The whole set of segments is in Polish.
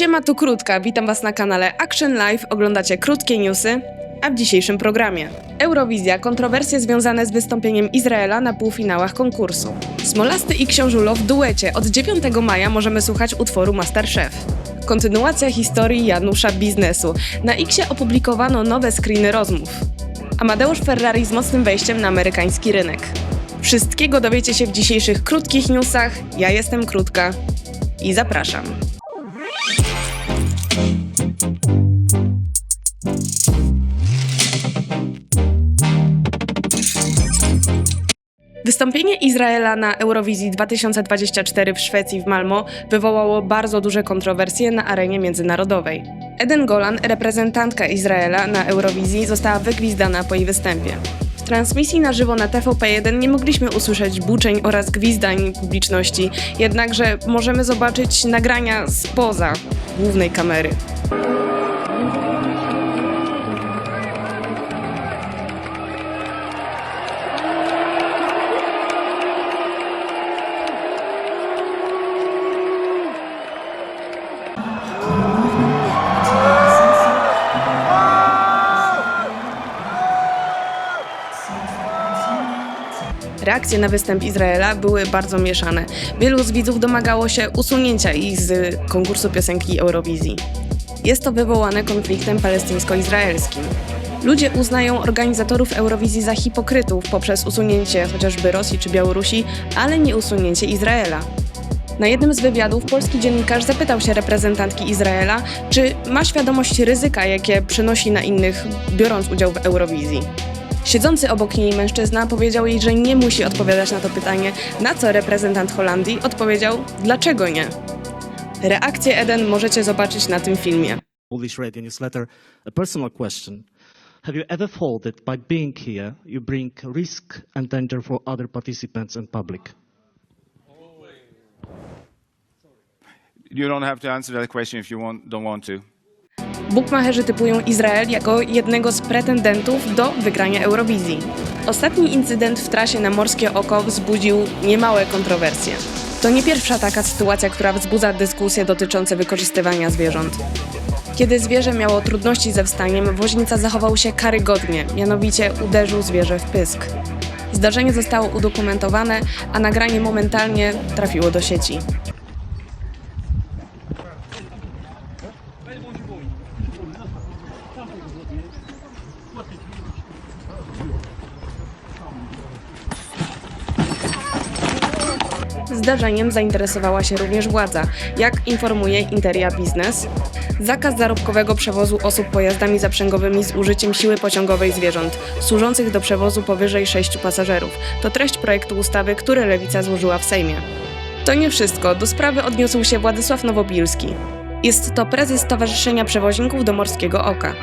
Siema, tu Krótka, witam Was na kanale Action Live, oglądacie krótkie newsy, a w dzisiejszym programie Eurowizja, kontrowersje związane z wystąpieniem Izraela na półfinałach konkursu. Smolasty i Książulo w duecie, od 9 maja możemy słuchać utworu Masterchef. Kontynuacja historii Janusza Biznesu. Na Xie opublikowano nowe screeny rozmów. Amadeusz Ferrari z mocnym wejściem na amerykański rynek. Wszystkiego dowiecie się w dzisiejszych krótkich newsach. Ja jestem Krótka i zapraszam. Wystąpienie Izraela na Eurowizji 2024 w Szwecji w Malmo wywołało bardzo duże kontrowersje na arenie międzynarodowej. Eden Golan, reprezentantka Izraela na Eurowizji, została wygwizdana po jej występie. W transmisji na żywo na TVP1 nie mogliśmy usłyszeć buczeń oraz gwizdań publiczności, jednakże możemy zobaczyć nagrania spoza głównej kamery. Reakcje na występ Izraela były bardzo mieszane. Wielu z widzów domagało się usunięcia ich z konkursu piosenki Eurowizji. Jest to wywołane konfliktem palestyńsko-izraelskim. Ludzie uznają organizatorów Eurowizji za hipokrytów poprzez usunięcie chociażby Rosji czy Białorusi, ale nie usunięcie Izraela. Na jednym z wywiadów polski dziennikarz zapytał się reprezentantki Izraela, czy ma świadomość ryzyka, jakie przynosi na innych, biorąc udział w Eurowizji. Siedzący obok niej mężczyzna powiedział jej, że nie musi odpowiadać na to pytanie, na co reprezentant Holandii odpowiedział, dlaczego nie. Reakcję Eden możecie zobaczyć na tym filmie. Polish Radio newsletter, a personal question. Have you ever felt that by being here, you bring risk and danger for other participants and public? You don't have to answer that question if you want, don't want to. Bukmacherzy typują Izrael jako jednego z pretendentów do wygrania Eurowizji. Ostatni incydent w trasie na Morskie Oko wzbudził niemałe kontrowersje. To nie pierwsza taka sytuacja, która wzbudza dyskusje dotyczące wykorzystywania zwierząt. Kiedy zwierzę miało trudności ze wstaniem, woźnica zachował się karygodnie, mianowicie uderzył zwierzę w pysk. Zdarzenie zostało udokumentowane, a nagranie momentalnie trafiło do sieci. Zdarzeniem zainteresowała się również władza. Jak informuje Interia Business, zakaz zarobkowego przewozu osób pojazdami zaprzęgowymi z użyciem siły pociągowej zwierząt, służących do przewozu powyżej sześciu pasażerów. To treść projektu ustawy, który Lewica złożyła w Sejmie. To nie wszystko. Do sprawy odniósł się Władysław Nowobilski. Jest to prezes Stowarzyszenia Przewoźników do Morskiego Oka.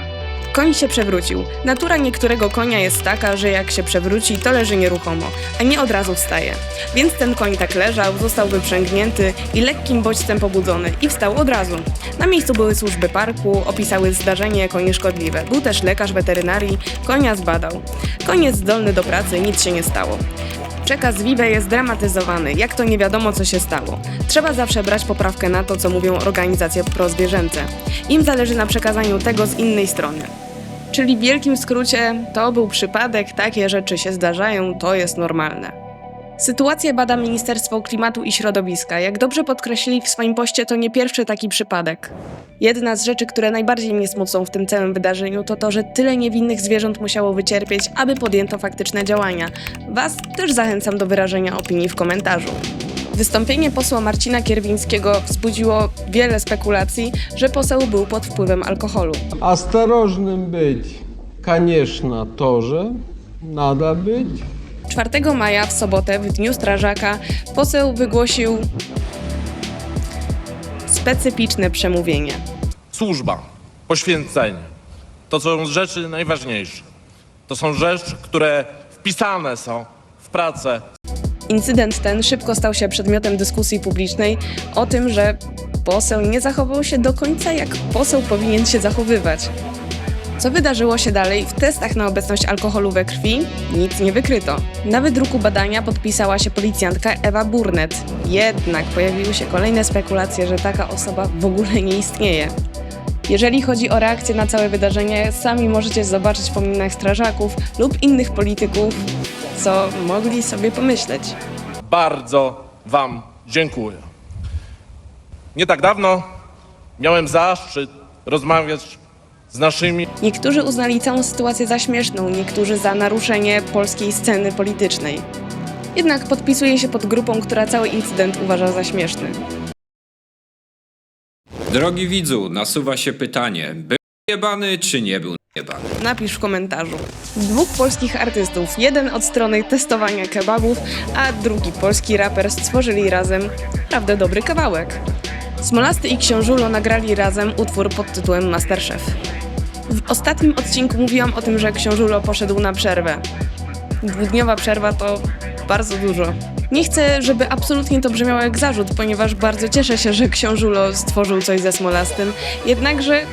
Koń się przewrócił. Natura niektórego konia jest taka, że jak się przewróci, to leży nieruchomo, a nie od razu wstaje. Więc ten koń tak leżał, został wyprzęgnięty i lekkim bodźcem pobudzony i wstał od razu. Na miejscu były służby parku, opisały zdarzenie jako nieszkodliwe. Był też lekarz weterynarii, konia zbadał. Koń jest zdolny do pracy, nic się nie stało. Przekaz Vive jest dramatyzowany, jak to nie wiadomo co się stało. Trzeba zawsze brać poprawkę na to, co mówią organizacje prozwierzęce. Im zależy na przekazaniu tego z innej strony. Czyli w wielkim skrócie to był przypadek, takie rzeczy się zdarzają, to jest normalne. Sytuację bada Ministerstwo Klimatu i Środowiska. Jak dobrze podkreślili w swoim poście, to nie pierwszy taki przypadek. Jedna z rzeczy, które najbardziej mnie smucą w tym całym wydarzeniu, to to, że tyle niewinnych zwierząt musiało wycierpieć, aby podjęto faktyczne działania. Was też zachęcam do wyrażenia opinii w komentarzu. Wystąpienie posła Marcina Kierwińskiego wzbudziło wiele spekulacji, że poseł był pod wpływem alkoholu. Осторожным быть, конечно, тоже надо быть. 4 maja w sobotę, w Dniu Strażaka, poseł wygłosił specyficzne przemówienie. służba, poświęcenie. To są rzeczy najważniejsze. To są rzeczy, które wpisane są w pracę Incydent ten szybko stał się przedmiotem dyskusji publicznej o tym, że poseł nie zachował się do końca jak poseł powinien się zachowywać. Co wydarzyło się dalej? W testach na obecność alkoholu we krwi nic nie wykryto. Na wydruku badania podpisała się policjantka Ewa Burnet. Jednak pojawiły się kolejne spekulacje, że taka osoba w ogóle nie istnieje. Jeżeli chodzi o reakcję na całe wydarzenie, sami możecie zobaczyć po minach strażaków lub innych polityków, co mogli sobie pomyśleć. Bardzo Wam dziękuję. Nie tak dawno miałem zaszczyt rozmawiać z naszymi Niektórzy uznali całą sytuację za śmieszną, niektórzy za naruszenie polskiej sceny politycznej. Jednak podpisuje się pod grupą, która cały incydent uważa za śmieszny. Drogi widzu, nasuwa się pytanie, był jebany czy nie był jebany? Napisz w komentarzu. Dwóch polskich artystów, jeden od strony testowania kebabów, a drugi polski raper stworzyli razem naprawdę dobry kawałek. Smolasty i Książulo nagrali razem utwór pod tytułem Masterchef. W ostatnim odcinku mówiłam o tym, że Książulo poszedł na przerwę. Dwudniowa przerwa to bardzo dużo. Nie chcę, żeby absolutnie to brzmiało jak zarzut, ponieważ bardzo cieszę się, że Książulo stworzył coś ze Smolastym, jednakże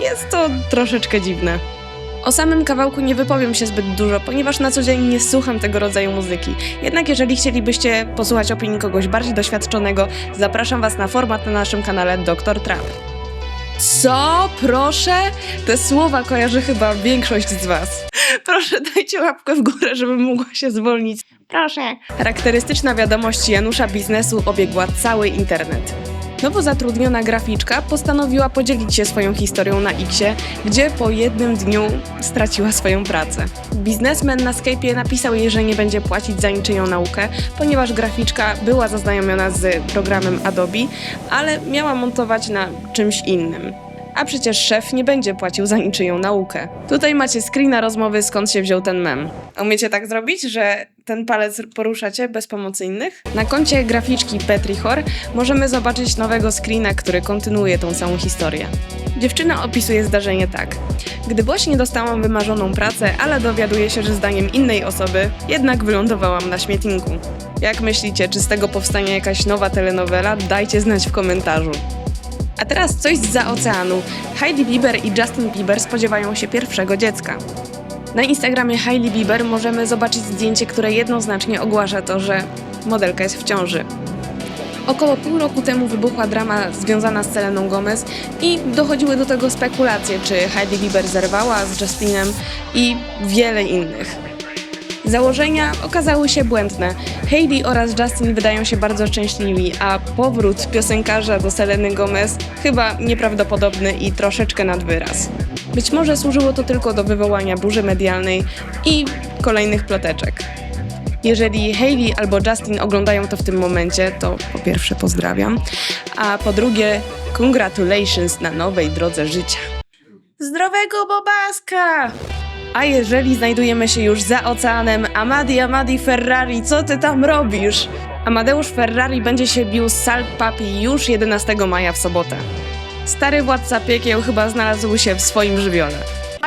jest to troszeczkę dziwne. O samym kawałku nie wypowiem się zbyt dużo, ponieważ na co dzień nie słucham tego rodzaju muzyki. Jednak jeżeli chcielibyście posłuchać opinii kogoś bardziej doświadczonego, zapraszam Was na format na naszym kanale Dr. Trap. Co? Proszę? Te słowa kojarzy chyba większość z Was. Proszę dajcie łapkę w górę, żebym mogła się zwolnić. Proszę. Charakterystyczna wiadomość Janusza biznesu obiegła cały internet. Nowo zatrudniona graficzka postanowiła podzielić się swoją historią na Xie, gdzie po jednym dniu straciła swoją pracę. Biznesmen na Skype'ie napisał jej, że nie będzie płacić za niczyją naukę, ponieważ graficzka była zaznajomiona z programem Adobe, ale miała montować na czymś innym. A przecież szef nie będzie płacił za niczyją naukę. Tutaj macie screena rozmowy, skąd się wziął ten mem. Umiecie tak zrobić, że ten palec poruszacie bez pomocy innych? Na koncie graficzki Petrichor możemy zobaczyć nowego screena, który kontynuuje tą całą historię. Dziewczyna opisuje zdarzenie tak. Gdy właśnie dostałam wymarzoną pracę, ale dowiaduję się, że zdaniem innej osoby jednak wylądowałam na śmietniku. Jak myślicie, czy z tego powstanie jakaś nowa telenowela? Dajcie znać w komentarzu. A teraz coś za oceanu. Heidi Bieber i Justin Bieber spodziewają się pierwszego dziecka. Na Instagramie Hailey Bieber możemy zobaczyć zdjęcie, które jednoznacznie ogłasza to, że modelka jest w ciąży. Około pół roku temu wybuchła drama związana z Seleną Gomez i dochodziły do tego spekulacje, czy Heidi Bieber zerwała z Justinem i wiele innych. Założenia okazały się błędne. Hailey oraz Justin wydają się bardzo szczęśliwi, a powrót piosenkarza do Seleny Gomez chyba nieprawdopodobny i troszeczkę nad wyraz. Być może służyło to tylko do wywołania burzy medialnej i kolejnych ploteczek. Jeżeli Hailey albo Justin oglądają to w tym momencie, to po pierwsze pozdrawiam, a po drugie congratulations na nowej drodze życia. Zdrowego bobaska! A jeżeli znajdujemy się już za oceanem, Amadi Amadi Ferrari, co ty tam robisz? Amadeusz Ferrari będzie się bił z Salt Papi już 11 maja w sobotę. Stary władca piekieł chyba znalazł się w swoim żywiole.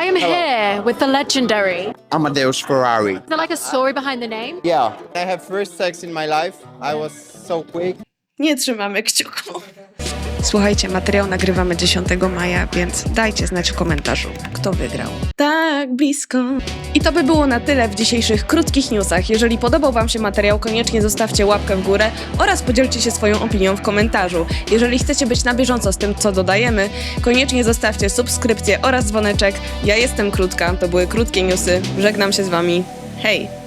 I am here with the legendary. Amadeus Ferrari. Is there like a story behind the name? Yeah, I have first sex in my life. I was so quick. Nie trzymamy kciuków. Słuchajcie, materiał nagrywamy 10 maja, więc dajcie znać w komentarzu, kto wygrał. Tak blisko. I to by było na tyle w dzisiejszych krótkich newsach. Jeżeli podobał Wam się materiał, koniecznie zostawcie łapkę w górę oraz podzielcie się swoją opinią w komentarzu. Jeżeli chcecie być na bieżąco z tym, co dodajemy, koniecznie zostawcie subskrypcję oraz dzwoneczek. Ja jestem Krótka, to były krótkie newsy. Żegnam się z Wami. Hej!